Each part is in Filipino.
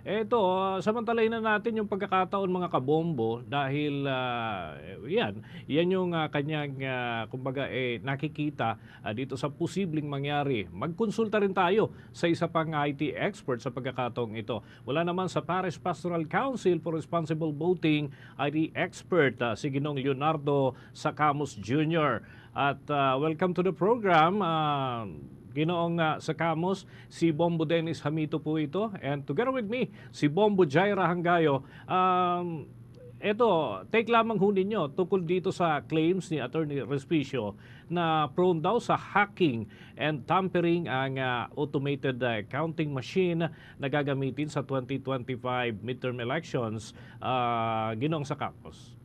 Eto, ah, samantalahin na natin yung pagkakataon mga kabombo dahil ah, yan, yan yung ah, kanyang ah, kumbaga eh, nakikita ah, dito sa posibleng mangyari. Magkonsulta rin tayo sa isa pang IT expert sa pagkakataong ito. Wala naman sa Paris Pastoral Council for Responsible Boating IT expert ah, si Ginong Leonardo Sacamos Jr. At ah, welcome to the program. ah, Ginoong uh, sa Kamos, si Bombo Dennis Hamito po ito. And together with me, si Bombo Jaira Hangayo. Um, eto, take lamang ho ninyo tungkol dito sa claims ni Attorney Respicio na prone daw sa hacking and tampering ang uh, automated uh, counting machine na gagamitin sa 2025 midterm elections. Uh, Ginoong sa Kamos.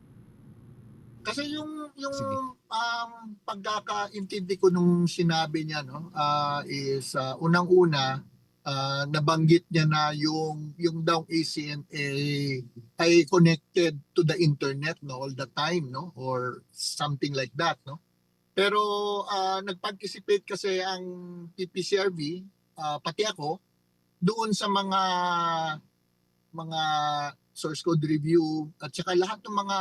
Kasi yung yung Sige. um pagkakaintindi ko nung sinabi niya no ah, is ah, unang-una ah, nabanggit niya na yung yung daw ACM eh, ay connected to the internet no all the time no or something like that no. Pero ah, nag-participate kasi ang PPCRB ah, pati ako doon sa mga mga source code review at saka lahat ng mga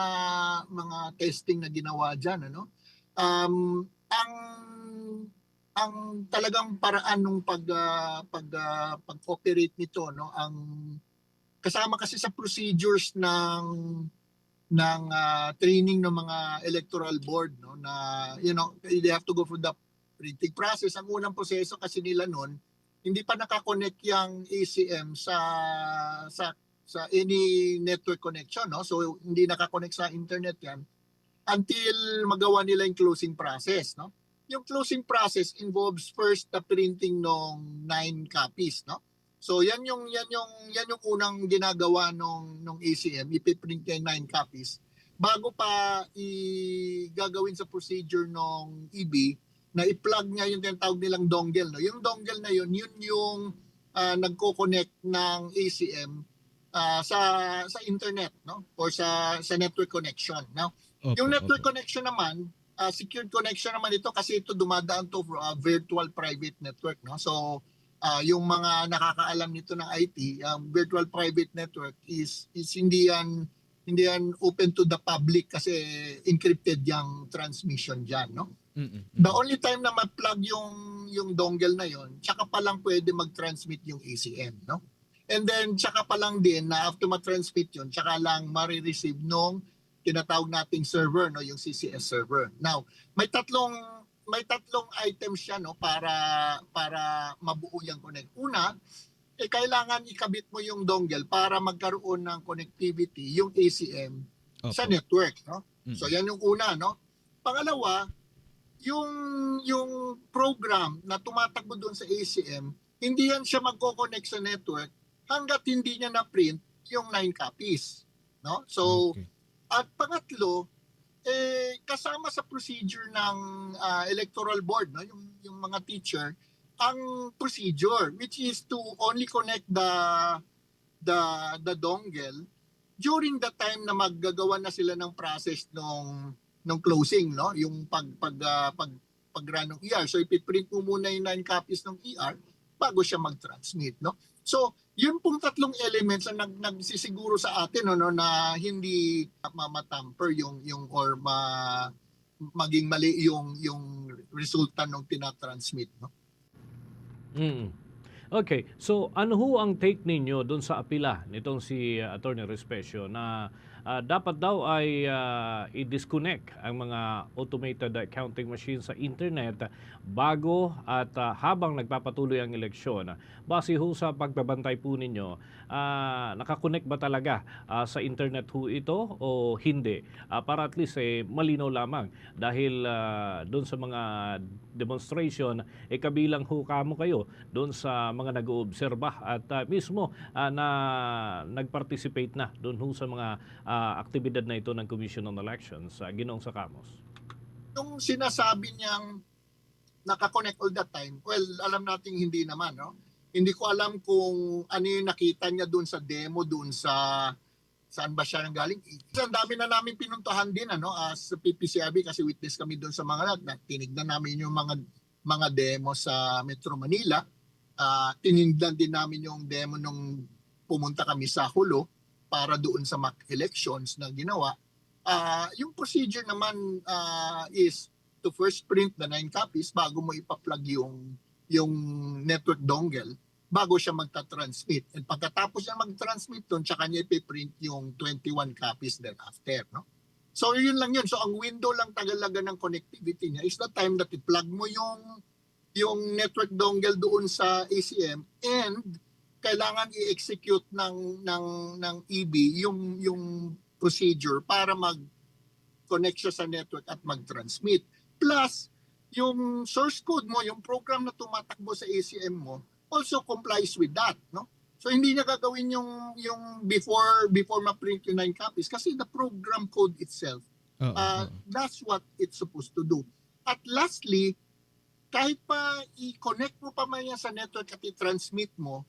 mga testing na ginawa diyan ano? Um ang ang talagang paraan nung pag ah, pag ah, pag-operate nito no ang kasama kasi sa procedures ng ng ah, training ng mga electoral board no na you know they have to go through the printing process. Ang unang proseso kasi nila noon hindi pa nakakonect yung ACM sa sa sa any network connection no? So hindi nakakonect sa internet yan until magawa nila yung closing process no? Yung closing process involves first the printing ng nine copies no? So yan yung yan yung yan yung unang ginagawa nung nung ACM ipiprint niya nine copies. Bago pa i gagawin sa procedure ng EB na i-plug niya yung tinatawag nilang dongle no? Yung dongle na yun yun yung ah, nagko-connect ng ACM ah, sa sa internet no or sa sa network connection no Opo, yung network opo. connection naman ah, secured connection naman ito kasi ito dumadaan to a virtual private network no so ah, yung mga nakakaalam nito ng IT ang virtual private network is is hindi yan hindi yan open to the public kasi encrypted yung transmission diyan no Mm-mm. The only time na ma-plug yung yung dongle na yon, tsaka pa lang pwede mag-transmit yung ACM, no? And then tsaka pa lang din na after ma-transmit yun, tsaka lang ma-receive nung tinatawag nating server, no, yung CCS server. Now, may tatlong may tatlong items siya no para para mabuo yung connect. Una, eh kailangan ikabit mo yung dongle para magkaroon ng connectivity yung ACM Opo. sa network, no? Mm. So yan yung una, no? Pangalawa, yung yung program na tumatakbo doon sa ACM, hindi yan siya magko-connect sa network hangga't hindi niya na-print yung nine copies, no? So Okay. at pangatlo, eh kasama sa procedure ng ah, electoral board, no, yung yung mga teacher, ang procedure which is to only connect the the the dongle during the time na maggagawa na sila ng process nung nung closing, no, yung pag pag ah, pag pag-run ng ER. So ipiprint mo muna yung nine copies ng ER bago siya mag-transmit, no? So, yun pong tatlong elements ang nag, nagsisiguro sa atin no, no, na hindi mamatamper yung yung or ma, maging mali yung yung resulta ng tinatransmit, no? Mm. Okay, so ano ho ang take ninyo doon sa apila nitong si uh, Attorney Respecio na uh, dapat daw ay uh, i-disconnect ang mga automated uh, counting machines sa internet bago at uh, habang nagpapatuloy ang eleksyon. Base ho sa pagbabantay po ninyo, uh, nakakonect ba talaga uh, sa internet ho ito o hindi? Uh, para at least eh, malinaw lamang dahil uh, doon sa mga demonstration, eh kabilang ho kamo kayo doon sa mga nag-oobserba at ah, mismo ah, na nag-participate na doon ho sa mga ah, aktibidad na ito ng Commission on Elections sa Ginoong sa Kamos. Yung sinasabi niyang nakakonect all the time, well, alam nating hindi naman, no? Hindi ko alam kung ano yung nakita niya doon sa demo, doon sa saan ba siya nang galing. Ang dami na namin pinuntahan din ano as PPCRB kasi witness kami doon sa mga na tinignan namin yung mga mga demo sa Metro Manila. Ah, tinignan din namin yung demo nung pumunta kami sa hulo para doon sa mock elections na ginawa. Ah, yung procedure naman ah, is to first print the nine copies bago mo ipa-plug yung yung network dongle bago siya magta-transmit. And pagkatapos niya mag-transmit doon, tsaka niya ipiprint yung 21 copies thereafter. No? So yun lang yun. So ang window lang tagalaga ng connectivity niya is the time that i-plug mo yung yung network dongle doon sa ACM and kailangan i-execute ng ng ng EB yung yung procedure para mag connect siya sa network at mag-transmit. Plus, yung source code mo, yung program na tumatakbo sa ACM mo, also complies with that, no? So hindi niya gagawin yung yung before before ma-print yung nine copies kasi the program code itself Uh, oo. that's what it's supposed to do. At lastly, kahit pa i-connect mo pa man yan sa network at i-transmit mo,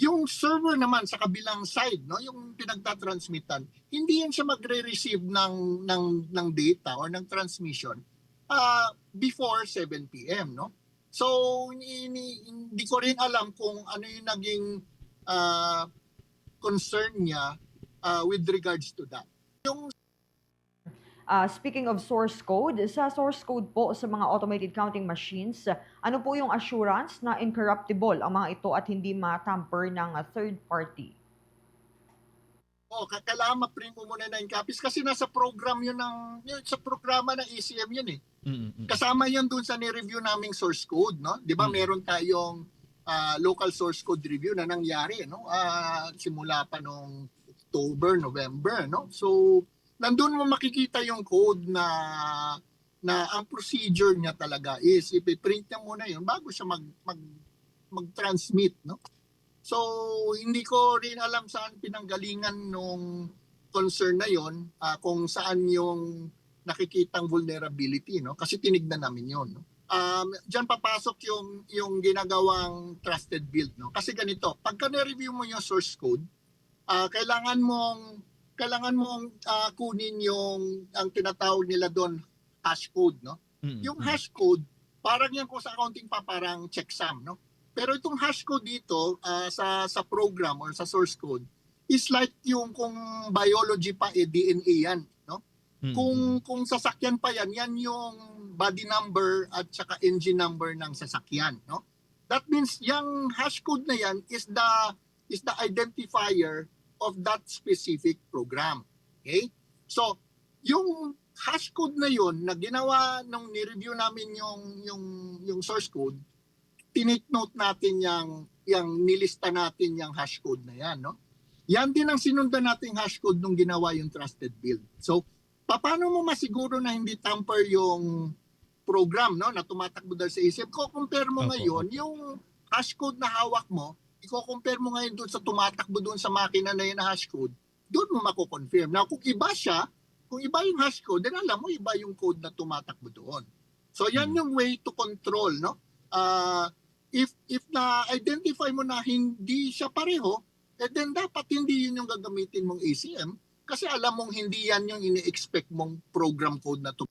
yung server naman sa kabilang side, no, yung pinagtatransmitan, hindi yan siya magre-receive ng ng ng data or ng transmission uh, before 7 PM, no? So hindi, ko rin alam kung ano yung naging uh, concern niya uh, with regards to that. Ah, speaking of source code, sa source code po sa mga automated counting machines, ano po yung assurance na incorruptible ang mga ito at hindi matamper ng third party? Oh, ka- kailangan ma-print mo muna na yung copies kasi nasa program yun ng yun, sa programa ng ECM yun eh. Mm, mm, mm. Kasama yun dun sa ni-review naming source code, no? 'Di ba? Mm. Meron tayong ah, local source code review na nangyari, no? Ah, simula pa nung October, November, no? So, nandun mo makikita yung code na na ang procedure niya talaga is ipiprint niya muna yun bago siya mag, mag mag-transmit, no? So, hindi ko rin alam saan pinanggalingan nung concern na yon, ah, kung saan yung nakikitang vulnerability, no? Kasi tinignan namin yon, no? Um, diyan papasok yung yung ginagawang trusted build, no? Kasi ganito, pagka na-review mo yung source code, ah, kailangan mong kailangan mong ah, kunin yung ang tinatawag nila doon hash code, no? Mm, Yung mm. hash code, parang yan kung sa accounting pa parang checksum, no? Pero itong hash code dito ah, sa sa program or sa source code is like yung kung biology pa eh DNA yan, no? Mm, Kung mm. kung sasakyan pa yan, yan yung body number at saka engine number ng sasakyan, no? That means yung hash code na yan is the is the identifier of that specific program. Okay? So, yung hash code na yun na ginawa nung ni-review namin yung yung yung source code, tinake note natin yung yung nilista natin yung hash code na yan, no? Yan din ang sinundan nating hash code nung ginawa yung trusted build. So, paano mo masiguro na hindi tamper yung program no na tumatakbo dahil sa isip ko compare mo Opo, ngayon yung hash code na hawak mo i-compare mo ngayon doon sa tumatakbo doon sa makina na yun na hash code doon mo mako-confirm now kung iba siya kung iba yung hash code then alam mo iba yung code na tumatakbo doon. So yan Hmm. yung way to control no? Ah, if if na identify mo na hindi siya pareho eh then dapat hindi yun yung gagamitin mong ACM kasi alam mong hindi yan yung ini-expect mong program code na to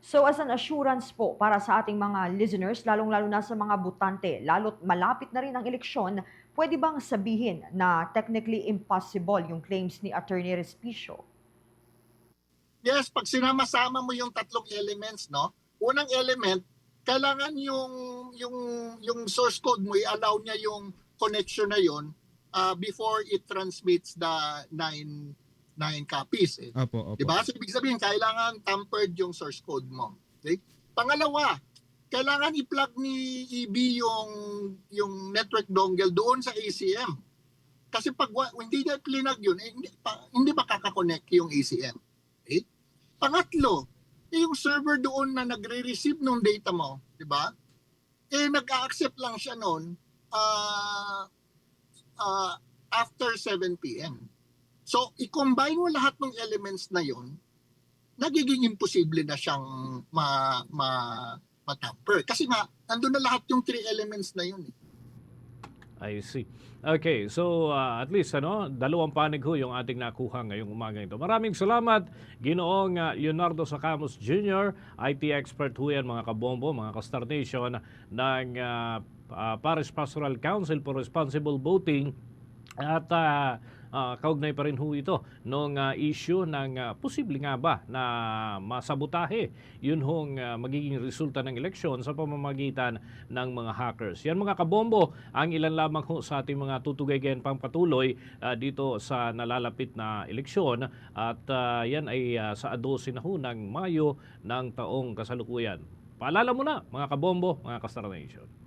So as an assurance po para sa ating mga listeners, lalong-lalo na sa mga butante, lalo't malapit na rin ang eleksyon, pwede bang sabihin na technically impossible yung claims ni Attorney Respicio? Yes, pag sinama-sama mo yung tatlong elements, no? Unang element, kailangan yung yung yung source code mo i-allow niya yung connection na yon uh, before it transmits the nine nine copies. Eh. Opo, opo. Di ba? So, ibig sabihin, kailangan tampered yung source code mo. Okay? Pangalawa, kailangan i-plug ni EB yung, yung network dongle doon sa ACM. Kasi pag hindi niya plinag yun, eh, hindi, pa, hindi makakakonect yung ACM. Okay? Pangatlo, eh, yung server doon na nagre-receive ng data mo, di ba? Eh, nag-accept lang siya noon ah, ah, after 7 p.m. So, i-combine mo lahat ng elements na yon, nagiging imposible na siyang ma, ma, matamper. Kasi nga, nandun na lahat yung three elements na yun. Eh. I see. Okay, so uh, at least ano, dalawang panig ho yung ating nakuha ngayong umaga ito. Maraming salamat, Ginoong uh, Leonardo Sacamos Jr., IT expert ho yan, mga kabombo, mga ka-Star Nation ng uh, uh, Paris Pastoral Council for Responsible Voting At ah, ah, kaugnay pa rin ho ito nung ah, issue ng ah, posible nga ba na masabotahe yun hong ah, magiging resulta ng eleksyon sa pamamagitan ng mga hackers. Yan mga kabombo, ang ilan lamang ho sa ating mga tutugaygayan pang patuloy ah, dito sa nalalapit na eleksyon at ah, yan ay ah, sa 12 na ho ng Mayo ng taong kasalukuyan. Paalala mo na mga kabombo, mga Kastar.